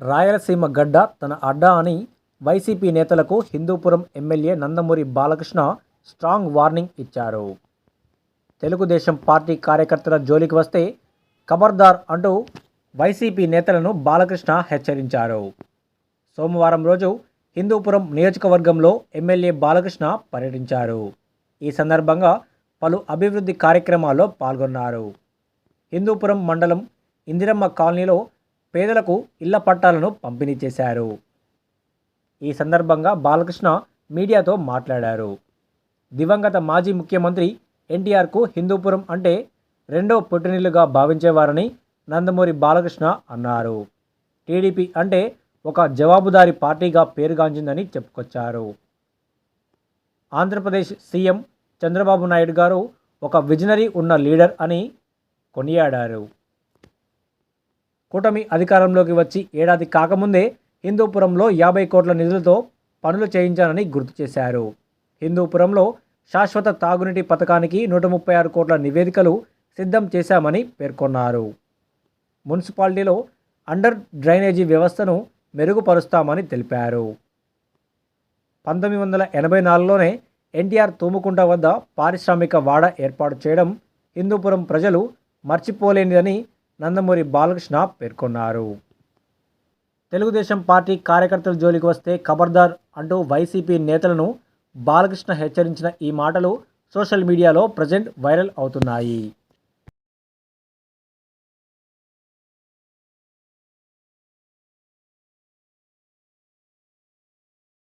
రాయలసీమ గడ్డ తన అడ్డా అని వైసీపీ నేతలకు Hindupuram MLA Nandamuri Balakrishna strong warning ఇచ్చారు. తెలుగుదేశం పార్టీ కార్యకర్తల జోలికి వస్తే ఖబర్దార్ అంటూ వైసీపీ నేతలను బాలకృష్ణ హెచ్చరించారు. సోమవారం రోజు హిందూపురం నియోజకవర్గంలో ఎమ్మెల్యే బాలకృష్ణ పర్యటించారు. ఈ సందర్భంగా పలు అభివృద్ధి కార్యక్రమాల్లో పాల్గొన్నారు. హిందూపురం మండలం ఇందిరమ్మ కాలనీలో పేదలకు ఇళ్ళ పట్టాలను పంపిణీ చేశారు. ఈ సందర్భంగా బాలకృష్ణ మీడియాతో మాట్లాడారు. దివంగత మాజీ ముఖ్యమంత్రి ఎన్టీఆర్కు హిందూపురం అంటే రెండో పుట్టినిల్లుగా భావించేవారని నందమూరి బాలకృష్ణ అన్నారు. టీడీపీ అంటే ఒక జవాబుదారీ పార్టీగా పేరుగాంచిందని చెప్పుకొచ్చారు. ఆంధ్రప్రదేశ్ సీఎం చంద్రబాబు నాయుడు గారు ఒక విజనరీ ఉన్న లీడర్ అని కొనియాడారు. కూటమి అధికారంలోకి వచ్చి ఏడాది కాకముందే హిందూపురంలో యాభై కోట్ల నిధులతో పనులు చేయించానని గుర్తు చేశారు. హిందూపురంలో శాశ్వత తాగునీటి పథకానికి నూట ముప్పై ఆరు కోట్ల నివేదికలు సిద్ధం చేశామని పేర్కొన్నారు. మున్సిపాలిటీలో అండర్ డ్రైనేజీ వ్యవస్థను మెరుగుపరుస్తామని తెలిపారు. పంతొమ్మిది వందల ఎనభై నాలుగులోనే ఎన్టీఆర్ తూముకుంట వద్ద పారిశ్రామిక వాడ ఏర్పాటు చేయడం హిందూపురం ప్రజలు మర్చిపోలేనిదని నందమూరి బాలకృష్ణ పేర్కొన్నారు. తెలుగుదేశం పార్టీ కార్యకర్తల జోలికి వస్తే ఖబర్దార్ అంటూ వైసీపీ నేతలను బాలకృష్ణ హెచ్చరించిన ఈ మాటలు సోషల్ మీడియాలో ప్రజెంట్ వైరల్ అవుతున్నాయి.